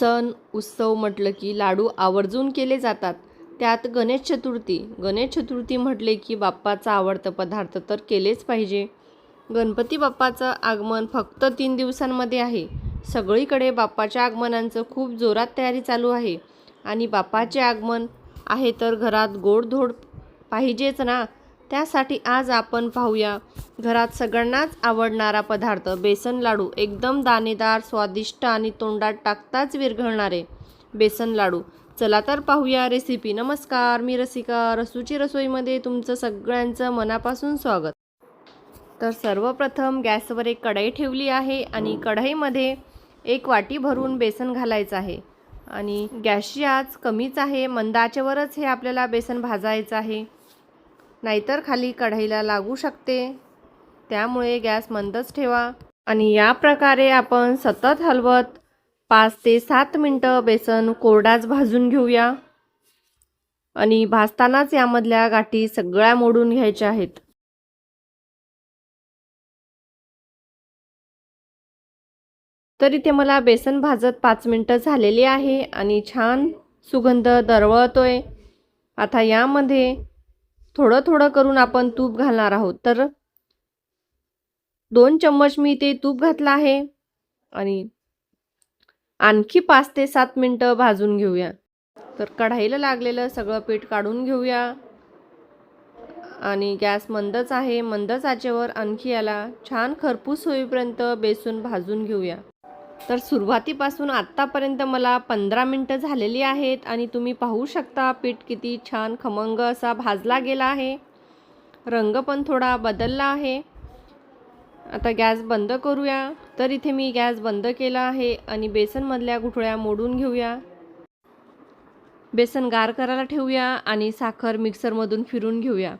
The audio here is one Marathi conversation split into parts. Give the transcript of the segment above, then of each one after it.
सण उत्सव म्हटलं की लाडू आवर्जून केले जातात. त्यात गणेश चतुर्थी. गणेश चतुर्थी म्हटले की बाप्पाचा आवडतं पदार्थ तर केलेच पाहिजे. गणपती बाप्पाचं आगमन फक्त तीन दिवसांमध्ये आहे. सगळीकडे बाप्पाच्या आगमनांचं खूप जोरात तयारी चालू आहे. आणि बाप्पाचे आगमन आहे तर घरात गोडधोड पाहिजेच ना? त्यासाठी आज आपण पाहूया. घरात सगळ्यांनाच आवडणारा पदार्थ बेसन लाडू. एकदम दाणेदार स्वादिष्ट आणि तोंडात टाकताच विरघळणारे बेसन लाडू. चला तर पाहूया रेसिपी नमस्कार मी रसिका. रसूची रसोईमध्ये तुमचं सगळ्यांचं मनापासून स्वागत. तर सर्वप्रथम गॅसवर एक कढई ठेवली आहे आणि कढईमध्ये एक वाटी भरून बेसन घालायचं आहे. आणि गॅसची आज कमीच आहे. मंदाच्यावरच हे आपल्याला बेसन भाजायचं आहे. नाहीतर खाली कढईला लागू शकते. त्यामुळे गॅस मंदच ठेवा. आणि या प्रकारे आपण सतत हलवत पाच ते सात मिनटं बेसन कोरडाच भाजून घेऊया. आणि भाजतानाच यामधल्या गाठी सगळ्या मोडून घ्यायच्या आहेत. तर इथे मला बेसन भाजत पाच मिनटं झालेली आहे आणि छान सुगंध दरवळतोय. आता यामध्ये थोडं थोडं करून आपण तूप घालणार आहोत. तर दोन चम्मच मी ते तूप घातलं आहे. आणि आणखी पाच ते सात मिनटं भाजून घेऊया. तर कढाईला लागलेलं सगळं पीठ काढून घेऊया. आणि गॅस मंदच आहे. मंदच आचेवर आणखी याला छान खरपूस होईपर्यंत बेसून भाजून घेऊया. तर सुरुवातीपासून आत्तापर्यंत मला पंधरा मिनटं झालेली आहेत आणि तुम्ही पाहू शकता पीठ किती छान खमंग असा भाजला गेला आहे. रंग पण थोडा बदलला आहे. आता गॅस बंद करूया. तर इथे मी गॅस बंद केला आहे आणि बेसनमधल्या गुठळ्या मोडून घेऊया. बेसन गार करायला ठेवूया आणि साखर मिक्सरमधून फिरून घेऊया.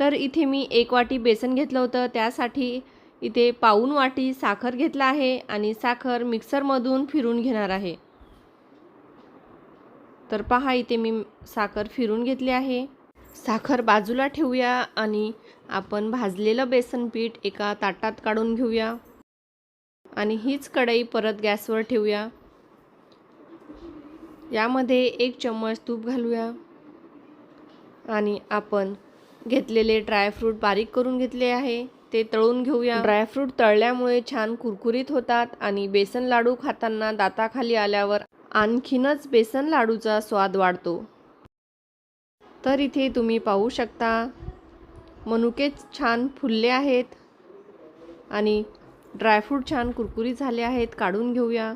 तर इथे मी एक वाटी बेसन घेतलं होतं. त्यासाठी इथे पाऊन वाटी साखर घेतला आहे आणि साखर मिक्सरमधून फिरून घेणार आहे. तर पहा इथे मी साखर फिरून घेतली आहे. साखर बाजूला ठेवूया आणि आपण भाजलेलं बेसन पीठ एका ताटात काढून घेऊया. आणि हीच कढई परत गॅसवर ठेवूया. यामध्ये एक चम्मच तूप घालूया. आणि आपण घेतलेले ड्रायफ्रूट बारीक करून घेतले आहे. ते तळून घेऊया. ड्रायफ्रूट तळल्यामुळे छान कुरकुरीत होतात आणि बेसन लाडू खाताना दाताखाली आल्यावर आणखीनच बेसन लाडूचा स्वाद वाढतो. तर इथे तुम्ही पाहू शकता मनुकेच छान फुलले आहेत आणि ड्रायफ्रूट छान कुरकुरीत झाले आहेत काढून घेऊया.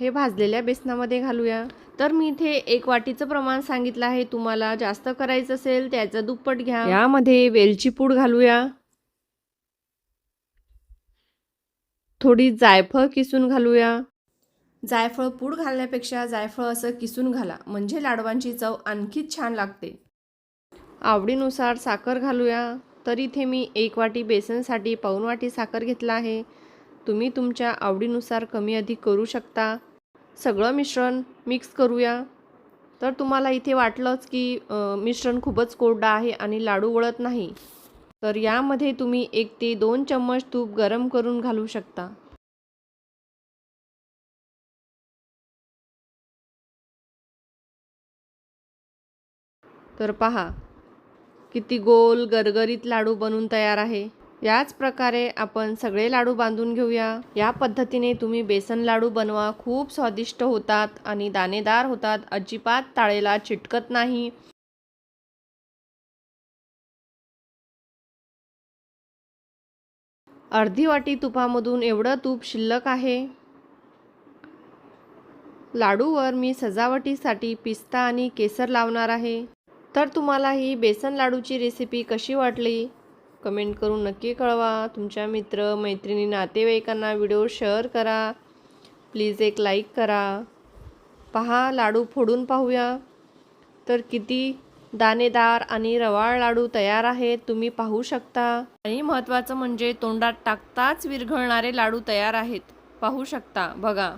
हे भाजलेल्या बेसनामध्ये घालूया. तर मी इथे एक वाटीचं प्रमाण सांगितलं आहे तुम्हाला जास्त करायचं असेल त्याचं दुप्पट घ्या. यामध्ये वेलची पूड घालूया. थोडी जायफळ किसून घालूया? जायफळ पूड घालण्यापेक्षा जायफळ असं किसून घाला. म्हणजे लाडवांची चव आणखीच छान लागते. आवडीनुसार साखर घालूया. तर इथे मी एक वाटी बेसनसाठी पाऊन वाटी साखर घेतला आहे. तुम्ही तुमच्या आवडीनुसार कमी अधिक करू शकता. सगळं मिश्रण मिक्स करूया. तर तुम्हाला इथे वाटलंच की मिश्रण खूपच कोरडं आहे आणि लाडू वळत नाही. तर यामध्ये तुम्ही एक ते दोन चम्मच तूप गरम करून घालू शकता. तर पहा किती गोल गरगरीत लाडू बनून तयार आहे. याच प्रकारे आपण सगळे लाडू बांधून घेऊया. या पद्धतीने तुम्ही बेसन लाडू बनवा. खूप स्वादिष्ट होतात आणि दाणेदार होतात. अजिबात ताळेला चिटकत नाही. अर्धी वाटी तुपामधून एवढं तूप शिल्लक आहे. लाडूवर मी सजावटीसाठी पिस्ता आणि केसर लावणार आहे. तर तुम्हाला ही बेसन लाडूची रेसिपी कशी वाटली? कमेंट करून नक्की कळवा. तुमच्या मित्र मैत्रिणी नातेवाईकांना व्हिडिओ शेअर करा. प्लीज एक लाईक करा. पहा लाडू फोडून पाहूया. तर किती दाणेदार आणि रवाळ लाडू तयार आहेत तुम्ही पाहू शकता. आणि महत्त्वाचं म्हणजे तोंडात टाकताच विरघळणारे लाडू तयार आहेत. पाहू शकता बघा.